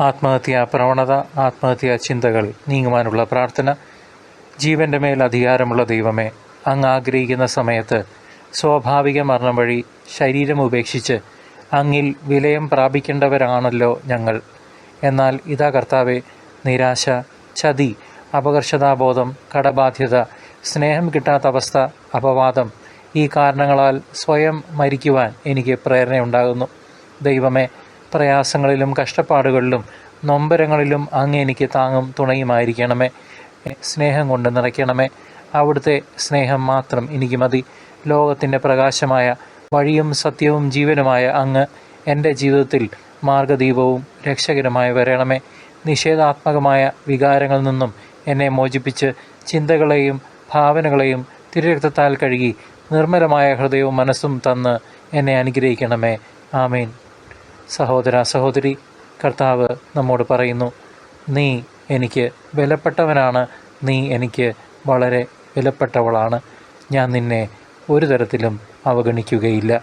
ആത്മഹത്യാ പ്രവണത ആത്മഹത്യാ ചിന്തകൾ നീങ്ങുവാനുള്ള പ്രാർത്ഥന. ജീവന്റെ മേൽ അധികാരമുള്ള ദൈവമേ അങ്ങ് ആഗ്രഹിക്കുന്ന സമയത്ത് സ്വാഭാവിക മരണം വഴി ശരീരം ഉപേക്ഷിച്ച് അങ്ങിൽ വിലയം പ്രാപിക്കേണ്ടവരാണല്ലോ ഞങ്ങൾ. എന്നാൽ ഇതാ കർത്താവെ നിരാശ ചതി അപകർഷതാബോധം കടബാധ്യത സ്നേഹം കിട്ടാത്ത അവസ്ഥ അപവാദം ഈ കാരണങ്ങളാൽ സ്വയം മരിക്കുവാൻ എനിക്ക് പ്രേരണയുണ്ടാകുന്നു. ദൈവമേ പ്രയാസങ്ങളിലും കഷ്ടപ്പാടുകളിലും നൊമ്പരങ്ങളിലും അങ്ങ് എനിക്ക് താങ്ങും തുണയുമായിരിക്കണമേ. സ്നേഹം കൊണ്ട് നിറയ്ക്കണമേ. അവിടുത്തെ സ്നേഹം മാത്രം എനിക്ക് മതി. ലോകത്തിന്റെ പ്രകാശമായ വഴിയും സത്യവും ജീവനുമായ അങ്ങ് എന്റെ ജീവിതത്തിൽ മാർഗദീപവും രക്ഷകരമായി വരണമേ. നിഷേധാത്മകമായ വികാരങ്ങളിൽ നിന്നും എന്നെ മോചിപ്പിച്ച് ചിന്തകളെയും ഭാവനകളെയും തിരുരക്തത്താൽ കഴുകി നിർമ്മലമായ ഹൃദയവും മനസ്സും തന്ന് എന്നെ അനുഗ്രഹിക്കണമേ. ആമീൻ. സഹോദര സഹോദരി കർത്താവ് നമ്മോട് പറയുന്നു നീ എനിക്ക് വിലപ്പെട്ടവനാണ്. നീ എനിക്ക് വളരെ വിലപ്പെട്ടവളാണ്. ഞാൻ നിന്നെ ഒരു തരത്തിലും അവഗണിക്കുകയില്ല.